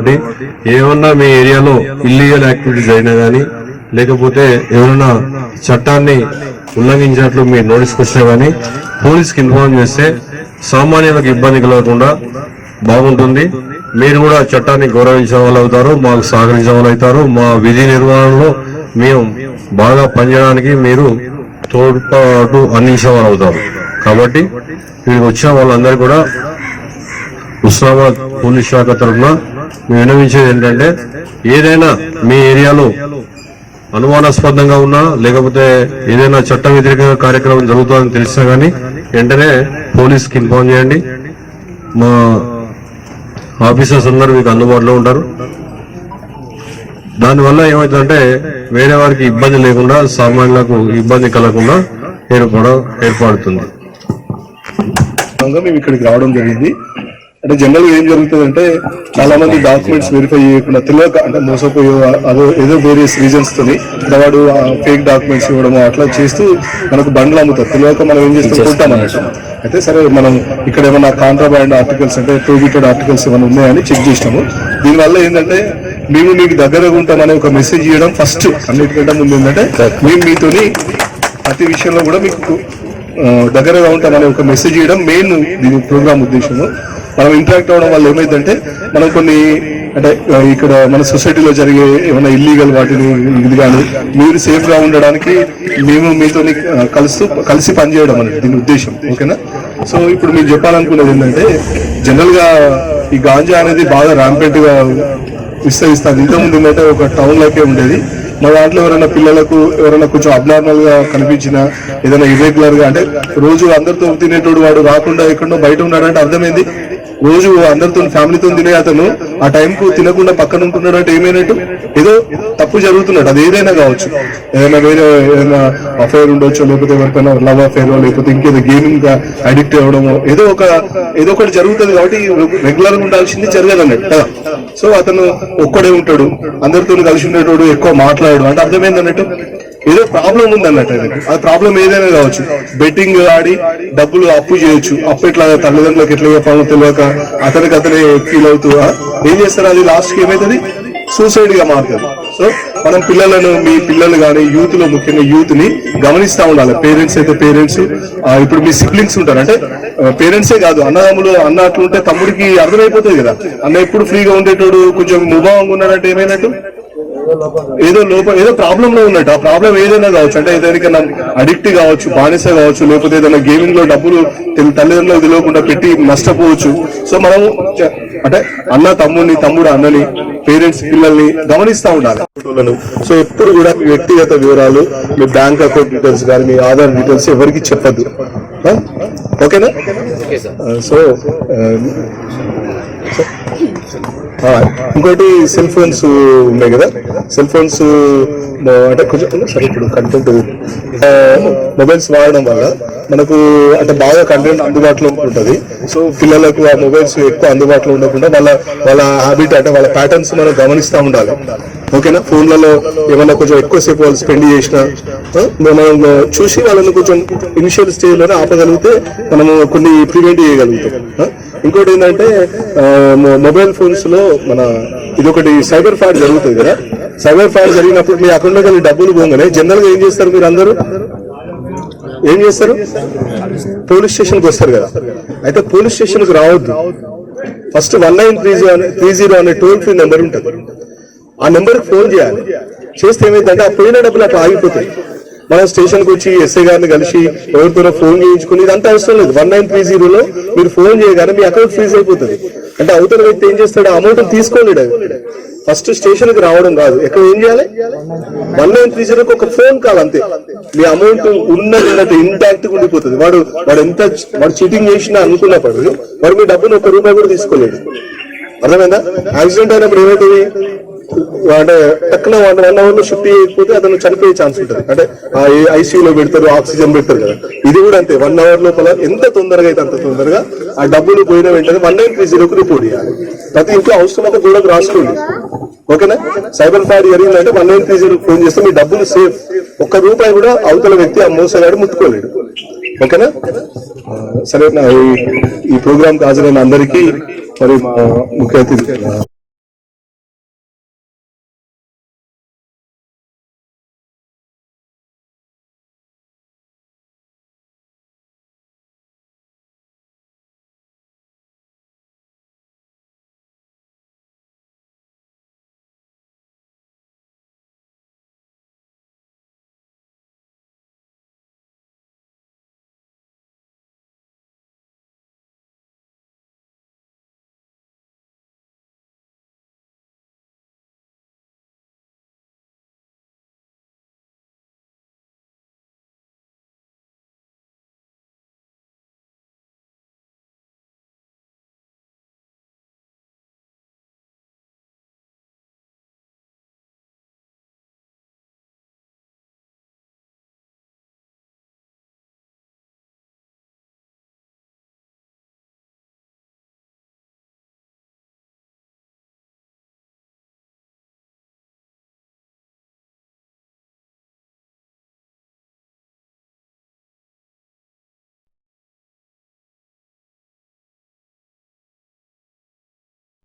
కాబట్టి ఏమన్నా మీ ఏరియాలో ఇల్లీగల్ యాక్టివిటీస్ అయినా కానీ లేకపోతే ఎవరన్నా చట్టాన్ని ఉల్లంఘించినట్లు మీరు నోటీస్కి వచ్చినా కానీ పోలీస్కి ఇన్ఫార్మ్ చేస్తే సామాన్యులకు ఇబ్బంది కలగకుండా బాగుంటుంది. మీరు కూడా చట్టాన్ని గౌరవించిన వాళ్ళు అవుతారు మాకు సహకరించిన వాళ్ళు అవుతారు. మా విధి నిర్వహణలో మేము బాగా పనిచేయడానికి మీరు తోడ్పాటు అందించే వాళ్ళు అవుతారు. కాబట్టి ఇక్కడికి వచ్చిన వాళ్ళందరూ కూడా హుస్నాబాద్ పోలీస్ శాఖ తరఫున మేము వినవించేది ఏంటంటే ఏదైనా మీ ఏరియాలో అనుమానాస్పదంగా ఉన్నా లేకపోతే ఏదైనా చట్ట వ్యతిరేకంగా కార్యక్రమం జరుగుతుందని తెలిసినా కానీ వెంటనే పోలీస్కి ఇన్ఫార్మ్ చేయండి. మా ఆఫీసర్స్ అందరూ మీకు అందుబాటులో ఉంటారు. దానివల్ల ఏమవుతుందంటే వేరే వారికి ఇబ్బంది లేకుండా సామాన్యులకు ఇబ్బంది కలగకుండా ఏర్పడ ఏర్పడుతుంది. మేము ఇక్కడికి రావడం జరిగింది. అంటే జనరల్గా ఏం జరుగుతుంది అంటే చాలా మంది డాక్యుమెంట్స్ వెరిఫై చేయకుండా తెలియక అంటే మోసపోయో అదో ఏదో వేరియస్ రీజన్స్ తోని వాడు ఫేక్ డాక్యుమెంట్స్ ఇవ్వడము అట్లా చేస్తూ మనకు బండ్లు అమ్ముతారు. తెలియక మనం ఏం చేస్తాం? కొంటాం అయితే సరే మనం ఇక్కడ ఏమైనా కాంట్రాబ్యాండ్ ఆర్టికల్స్ అంటే ప్రొహిబిటెడ్ ఆర్టికల్స్ ఏమైనా ఉన్నాయని చెక్ చేసినాము. దీనివల్ల ఏంటంటే మేము మీకు దగ్గరగా ఉంటామని ఒక మెసేజ్ ఇవ్వడం ఫస్ట్ అన్నిటికంటే ముందు ఏంటంటే మేము మీతోని ప్రతి విషయంలో కూడా మీకు దగ్గరగా ఉంటామనే ఒక మెసేజ్ ఇవ్వడం మెయిన్ దీని ప్రోగ్రామ్ ఉద్దేశము. మనం ఇంటరాక్ట్ అవ్వడం వల్ల ఏమైందంటే మనం కొన్ని అంటే ఇక్కడ మన సొసైటీలో జరిగే ఏమైనా ఇల్లీగల్ వాటిని ఇది కానీ మీరు సేఫ్గా ఉండడానికి మేము మీతో కలుస్తూ కలిసి పనిచేయడం అనేది దీని ఉద్దేశం ఓకేనా? సో ఇప్పుడు మీరు చెప్పాలనుకున్నది ఏంటంటే జనరల్గా ఈ గాంజా అనేది బాగా ర్యాంపెంట్గా విస్తరిస్తుంది ఇంతకుముందు ఏంటంటే ఒక టౌన్ లోకే ఉండేది. మా దాంట్లో ఎవరైనా పిల్లలకు ఎవరైనా కొంచెం అబ్నార్మల్గా కనిపించినా ఏదైనా ఇర్రెగ్యులర్గా అంటే రోజు అందరితో తినేటోడు వాడు రాకుండా ఎక్కడో బయట ఉన్నాడంటే అర్థమైంది. రోజు అందరితో ఫ్యామిలీతో తినే అతను ఆ టైం కు తినకుండా పక్కన ఉంటున్నాడు అంటే ఏమైనట్టు? ఏదో తప్పు జరుగుతున్నాడు. అది ఏదైనా కావచ్చు. ఏదైనా వేరే ఏదైనా అఫైర్ ఉండొచ్చు లేకపోతే ఎవరికైనా లవ్ అఫైర్ లేకపోతే ఇంకేదో గేమింగ్గా అడిక్ట్ అవ్వడమో ఏదో ఒక ఏదో ఒకటి జరుగుతుంది కాబట్టి రెగ్యులర్గా ఉండాల్సింది జరగదు అన్నట్టు కదా? సో అతను ఒక్కడే ఉంటాడు. అందరితో కలిసి ఉండేటోడు ఎక్కువ మాట్లాడు అంటే అర్థమైంది అన్నట్టు? ఏదో ప్రాబ్లం ఉంది అన్నట్టు. ఆ ప్రాబ్లం ఏదైనా కావచ్చు. బెట్టింగ్ ఆడి డబ్బులు అప్పు చేయొచ్చు. అప్పు ఎట్లా తల్లిదండ్రులకు ఎట్లా చెప్పాలో తెలియక అతనికి అతనే ఫీల్ అవుతూ ఏం చేస్తారు? అది లాస్ట్కి ఏమైతుంది? సూసైడ్గా మారుతుంది సో మనం పిల్లలను మీ పిల్లలు కానీ యూత్లో ముఖ్యంగా యూత్ని గమనిస్తా ఉండాలి. పేరెంట్స్ అయితే పేరెంట్స్ ఇప్పుడు మీ సిబ్లింగ్స్ ఉంటారు. అంటే పేరెంట్సే కాదు. అన్నదమ్ములు అన్న అట్లుంటే తమ్ముడికి అర్థమైపోతుంది కదా. అన్న ఎప్పుడు ఫ్రీగా ఉండేటోడు కొంచెం ముభావంగా ఉన్నాడంటే ఏమైనట్టు? ఏదో లోపం ఏదో ప్రాబ్లం లో ఉన్నట్టు. ఆ ప్రాబ్లం ఏదైనా కావచ్చు అంటే ఏదైనా అడిక్ట్ కావచ్చు బానిస కావచ్చు లేకపోతే ఏదైనా గేమింగ్లో డబ్బులు తెల్- తల్లిదండ్రులకు తెలియకుండా పెట్టి నష్టపోవచ్చు. సో మనం అంటే అన్న తమ్ముడిని తమ్ముడు అన్నని పేరెంట్స్ పిల్లల్ని గమనిస్తా ఉండాలి. సో ఎప్పుడు కూడా మీ వ్యక్తిగత వివరాలు మీ బ్యాంక్ అకౌంట్ డీటెయిల్స్ కానీ మీ ఆధార్ డీటెయిల్స్ ఎవరికి చెప్పద్దు? ఓకేనా? సో ఇంకోటి సెల్ ఫోన్స్ ఉన్నాయి కదా. సెల్ ఫోన్స్ అంటే కొంచెం సరే ఇప్పుడు కంటెంట్ మొబైల్స్ వాడడం వల్ల మనకు అంటే బాగా కంటెంట్ అందుబాటులో ఉంటుంది సో పిల్లలకు ఆ మొబైల్స్ ఎక్కువ అందుబాటులో ఉండకుండా వాళ్ళ వాళ్ళ హ్యాబిట్ అంటే వాళ్ళ ప్యాటర్న్స్ మనం గమనిస్తూ ఉండాలి. ఓకేనా? ఫోన్లలో ఏమైనా కొంచెం ఎక్కువసేపు వాళ్ళు స్పెండ్ చేసినా మనం చూసి వాళ్ళని కొంచెం ఇనిషియల్ స్టేజ్లోనే ఆపగలిగితే మనము కొన్ని ప్రివెంట్ చేయగలుగుతాం ఇంకోటి ఏంటంటే మొబైల్ ఫోన్స్లో మన ఇదొకటి సైబర్ ఫ్రాడ్ జరుగుతుంది కదా? సైబర్ ఫ్రాడ్ జరిగినప్పుడు మీ అకౌంట్ డబ్బులు పోగానే జనరల్గా ఏం చేస్తారు మీరు అందరూ? ఏం చేస్తారు? పోలీస్ స్టేషన్కి వస్తారు కదా? అయితే పోలీస్ స్టేషన్కి రావద్దు. First one nine three zero three zero అనే టోల్ ఫ్రీ నెంబర్ ఉంటుంది. ఆ నెంబర్కి ఫోన్ చేయాలి. చేస్తే ఏమైందంటే ఆ పోయిన డబ్బులు అట్లా ఆగిపోతాయి. మనం స్టేషన్కి వచ్చి ఎస్ఐ గారిని కలిసి ఎవరితోనో ఫోన్ చేయించుకుని ఇదంతా అవసరం లేదు. వన్ నైన్ త్రీ జీరోలో మీరు ఫోన్ చేయగానే మీ అకౌంట్ ఫ్రీజ్ అయిపోతుంది. అంటే అవతల వ్యక్తి ఏం చేస్తాడు? అమౌంట్ తీసుకోలేడు ఫస్ట్ స్టేషన్కి రావడం కాదు. ఎక్కడ ఏం చేయాలి? వన్ నైన్ త్రీ జీరోకి ఒక ఫోన్ కాల్ అంతే. మీ అమౌంట్ ఉన్నది ఉన్నట్టు ఇంటాక్ట్ ఉండిపోతుంది. వాడు వాడు ఎంత వాడు చీటింగ్ చేసినా అనుకున్నప్పుడు వాడు మీ డబ్బును ఒక రూపాయి కూడా తీసుకోలేడు. అర్థమైందా? యాక్సిడెంట్ అయినప్పుడు ఏమవుతుంది అంటే టక్కున వన్ వన్ అవర్లో షిఫ్ట్ చేయకపోతే అతను చనిపోయే ఛాన్స్ ఉంటుంది. అంటే ఆ ఐసీయూలో పెడతారు ఆక్సిజన్ పెడతారు కదా. ఇది కూడా అంతే. వన్ అవర్ లోపల ఎంత తొందరగా అయితే అంత తొందరగా ఆ డబ్బులు పోయిన వెంటనే వన్ నైన్ త్రీ జీరోకి రిపోర్ట్ చేయాలి. ప్రతి ఇంట్లో అవసరం ఒక గోడకు రాసుకోండి. ఓకేనా? సైబర్ ఫ్రాడ్ జరిగిందంటే one nine three zero phone చేస్తే మీ డబ్బులు సేఫ్ ఒక్క రూపాయి కూడా అవతల వ్యక్తి ఆ మోసగాడు ముట్టుకోలేడు. ఓకేనా? సరే నా ఈ- ఈ హాజరైన అందరికీ మరి మా ముఖ్య అతిథి